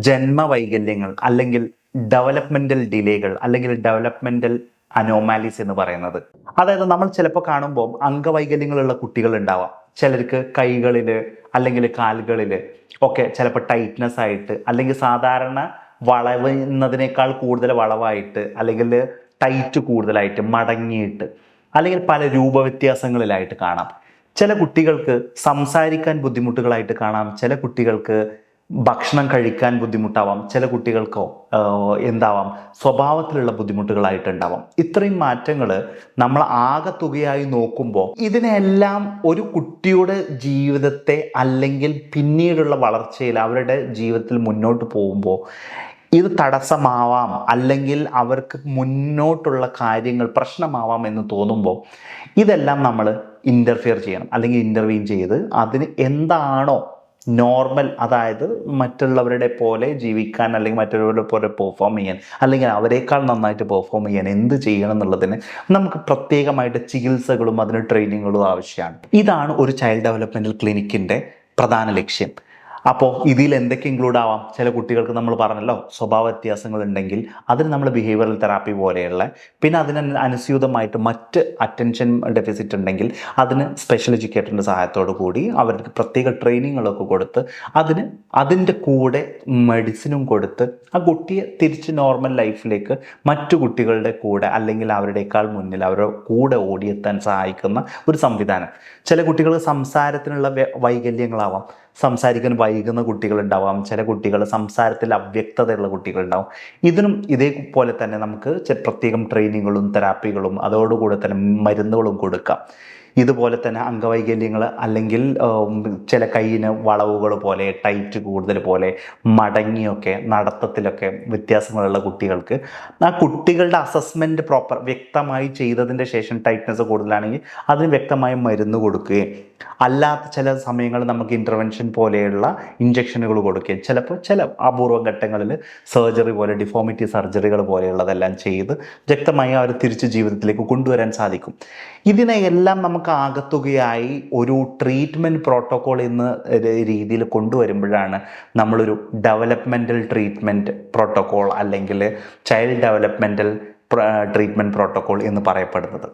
ജന്മവൈകല്യങ്ങൾ അല്ലെങ്കിൽ ഡെവലപ്മെന്റൽ ഡിലേകൾ അല്ലെങ്കിൽ ഡെവലപ്മെന്റൽ അനോമാലിസ് എന്ന് പറയുന്നത്. അതായത് നമ്മൾ ചിലപ്പോൾ കാണുമ്പോൾ അംഗവൈകല്യങ്ങളുള്ള കുട്ടികൾ ഉണ്ടാവാം. ചിലർക്ക് കൈകളിൽ അല്ലെങ്കിൽ കാലുകളിൽ ഒക്കെ ചിലപ്പോൾ ടൈറ്റ്നസ് ആയിട്ട് അല്ലെങ്കിൽ സാധാരണ വളവുന്നതിനേക്കാൾ കൂടുതൽ വളവായിട്ട് അല്ലെങ്കിൽ ടൈറ്റ് കൂടുതലായിട്ട് മടങ്ങിയിട്ട് അല്ലെങ്കിൽ പല രൂപവ്യത്യാസങ്ങളിലായിട്ട് കാണാം. ചില കുട്ടികൾക്ക് സംസാരിക്കാൻ ബുദ്ധിമുട്ടുകളായിട്ട് കാണാം. ചില കുട്ടികൾക്ക് ഭക്ഷണം കഴിക്കാൻ ബുദ്ധിമുട്ടാവാം. ചില കുട്ടികൾക്കോ എന്താവാം സ്വഭാവത്തിലുള്ള ബുദ്ധിമുട്ടുകളായിട്ടുണ്ടാവാം. ഇത്രയും മാറ്റങ്ങൾ നമ്മൾ ആകെ തുകയായി നോക്കുമ്പോൾ ഇതിനെല്ലാം ഒരു കുട്ടിയുടെ ജീവിതത്തെ അല്ലെങ്കിൽ പിന്നീടുള്ള വളർച്ചയിൽ അവരുടെ ജീവിതത്തിൽ മുന്നോട്ട് പോകുമ്പോൾ ഇത് തടസ്സമാവാം അല്ലെങ്കിൽ അവർക്ക് മുന്നോട്ടുള്ള കാര്യങ്ങൾ പ്രശ്നമാവാം എന്ന് തോന്നുമ്പോൾ ഇതെല്ലാം നമ്മൾ ഇന്റർഫിയർ ചെയ്യണം. അല്ലെങ്കിൽ ഇന്റർവീൻ ചെയ്ത് അതിന് എന്താണോ നോർമൽ അതായത് മറ്റുള്ളവരുടെ പോലെ ജീവിക്കാൻ അല്ലെങ്കിൽ മറ്റുള്ളവരുടെ പോലെ പെർഫോം ചെയ്യാൻ അല്ലെങ്കിൽ അവരെക്കാൾ നന്നായിട്ട് പെർഫോം ചെയ്യാൻ എന്ത് ചെയ്യണം എന്നുള്ളതിന് നമുക്ക് പ്രത്യേകമായിട്ട് ചികിത്സകളും അതിന് ട്രെയിനിങ്ങുകളും ആവശ്യമാണ്. ഇതാണ് ഒരു ചൈൽഡ് ഡെവലപ്മെന്റൽ ക്ലിനിക്കിന്റെ പ്രധാന ലക്ഷ്യം. അപ്പോൾ ഇതിൽ എന്തൊക്കെ ഇൻക്ലൂഡ് ആവാം? ചില കുട്ടികൾക്ക് നമ്മൾ പറഞ്ഞല്ലോ സ്വഭാവ വ്യത്യാസങ്ങൾ ഉണ്ടെങ്കിൽ അതിന് നമ്മൾ ബിഹേവിയറൽ തെറാപ്പി പോലെയുള്ള പിന്നെ അതിന് അനുസ്യൂതമായിട്ട് മറ്റ് അറ്റൻഷൻ ഡെഫിസിറ്റ് ഉണ്ടെങ്കിൽ അതിന് സ്പെഷ്യൽ എഡ്യൂക്കേറ്ററിന്റെ സഹായത്തോടു കൂടി അവർക്ക് പ്രത്യേക ട്രെയിനിങ്ങുകളൊക്കെ കൊടുത്ത് അതിന് അതിന്റെ കൂടെ മെഡിസിനും കൊടുത്ത് ആ കുട്ടിയെ തിരിച്ച് നോർമൽ ലൈഫിലേക്ക് മറ്റു കുട്ടികളുടെ കൂടെ അല്ലെങ്കിൽ അവരുടെക്കാൾ മുന്നിൽ അവരുടെ കൂടെ ഓടിയെത്താൻ സഹായിക്കുന്ന ഒരു സംവിധാനം. ചില കുട്ടികൾ സംസാരത്തിനുള്ള വൈകല്യങ്ങളാവാം. സംസാരിക്കാൻ വൈകുന്ന കുട്ടികളുണ്ടാവാം ചില കുട്ടികൾ സംസാരത്തിൽ അവ്യക്തതയുള്ള കുട്ടികളുണ്ടാവും. ഇതിനും ഇതേപോലെ തന്നെ നമുക്ക് പ്രത്യേകം ട്രെയിനിങ്ങുകളും തെറാപ്പികളും അതോടുകൂടെ തന്നെ മരുന്നുകളും കൊടുക്കാം. ഇതുപോലെ തന്നെ അംഗവൈകല്യങ്ങൾ അല്ലെങ്കിൽ ചില കയ്യിന് വളവുകൾ പോലെ ടൈറ്റ് കൂടുതൽ പോലെ മടങ്ങിയൊക്കെ നടത്തത്തിലൊക്കെ വ്യത്യാസങ്ങളുള്ള കുട്ടികൾക്ക് ആ കുട്ടികളുടെ അസസ്മെന്റ് പ്രോപ്പർ വ്യക്തമായി ചെയ്തതിന്റെ ശേഷം ടൈറ്റ്നസ് കൂടുതലാണെങ്കിൽ അതിന് വ്യക്തമായി മരുന്ന് കൊടുക്കുകയും അല്ലാത്ത ചില സമയങ്ങളിൽ നമുക്ക് ഇന്റർവെൻഷൻ പോലെയുള്ള ഇഞ്ചക്ഷനുകൾ കൊടുക്കുകയും ചിലപ്പോൾ ചില അപൂർവ ഘട്ടങ്ങളിൽ സർജറി പോലെ ഡിഫോമിറ്റി സർജറികൾ പോലെയുള്ളതെല്ലാം ചെയ്ത് വ്യക്തമായി അവർ തിരിച്ച് ജീവിതത്തിലേക്ക് കൊണ്ടുവരാൻ സാധിക്കും. ഇതിനെയെല്ലാം നമുക്ക് ആകത്തുകയായി ഒരു ട്രീറ്റ്മെന്റ് പ്രോട്ടോകോൾ എന്ന രീതിയിൽ കൊണ്ടുവരുമ്പോഴാണ് നമ്മളൊരു ഡെവലപ്മെന്റൽ ട്രീറ്റ്മെന്റ് പ്രോട്ടോകോൾ അല്ലെങ്കിൽ ചൈൽഡ് ഡെവലപ്മെന്റൽ ട്രീറ്റ്മെന്റ് പ്രോട്ടോകോൾ എന്ന് പറയപ്പെടുന്നത്.